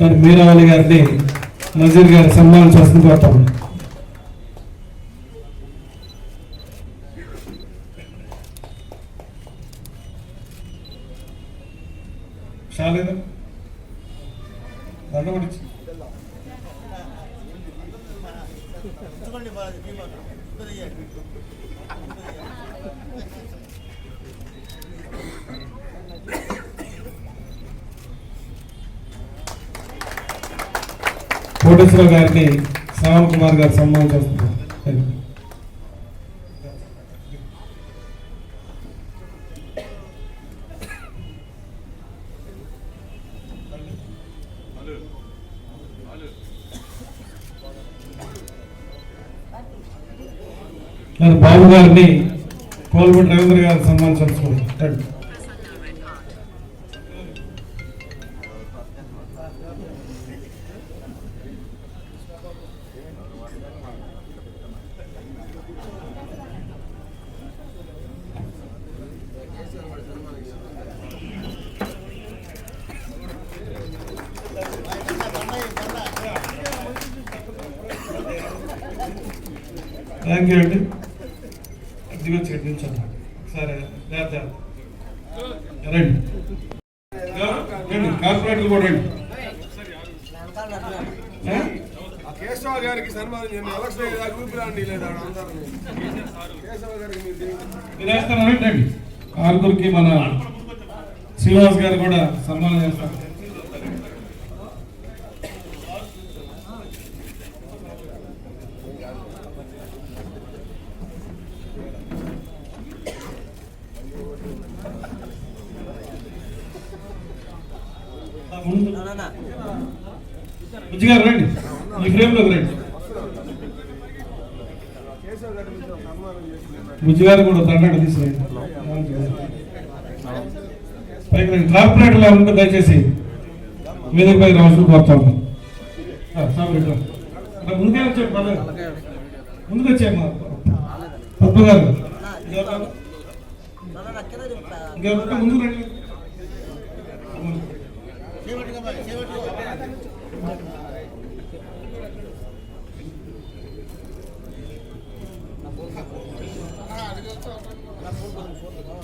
మరి మీరావళి గారిని నజీర్ గారి సన్మానం చేస్తుంది కోరుతాం చాలేదా దండపడిచి కోటేశ్వర గారిని శ్రావణ్ కుమార్ గారు సన్మానం చేస్తున్నారు. బాబు గారిని కోల్బట్ రవీంద్ర గారు సన్మానం చేస్తున్నారు. థ్యాంక్ యూ అండి. సరే లేదా రండి. కూడా రండి. కేశవ గారికి సన్మానం చేయండి. ఎలక్షన్ లేదా కేశవ గారికి మీరు రండి రండి. ఆరుగురికి మన శ్రీనివాస్ గారు కూడా సన్మానం చేస్తారు. బుజ్జి గారు రండి. ఈ ఫ్రేమ్లోకి రండి. కేశవ బుజ్జి గారు కూడా తండ్రి తీసుకురండి. పైకి రండి. ఉంటే దయచేసి మీదకి పైకి రావాల్సిన కోరుతాము ముందుకే వచ్చాడు పర్లేదు ముందుకు వచ్చాయమ్మా పద్మ గారు. ఇంకెవరు? ముందుకు రండి.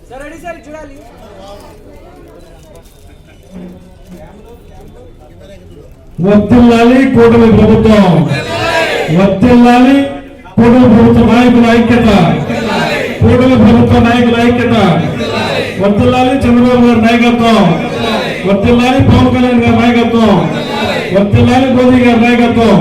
సార్ రెడీ సార్ చూడాలి. వర్తిల్లాలి కూటమి ప్రభుత్వం. వర్తిల్లాలి కూటమి ప్రభుత్వ నాయకుల ఐక్యత. కూటమి ప్రభుత్వ నాయకుల ఐక్యత. వర్తిల్లాలి చంద్రబాబు గారి నాయకత్వం. వర్తిల్లాలి పవన్ కళ్యాణ్ గారి నాయకత్వం వర్తిల్లాలి మోదీ గారి నాయకత్వం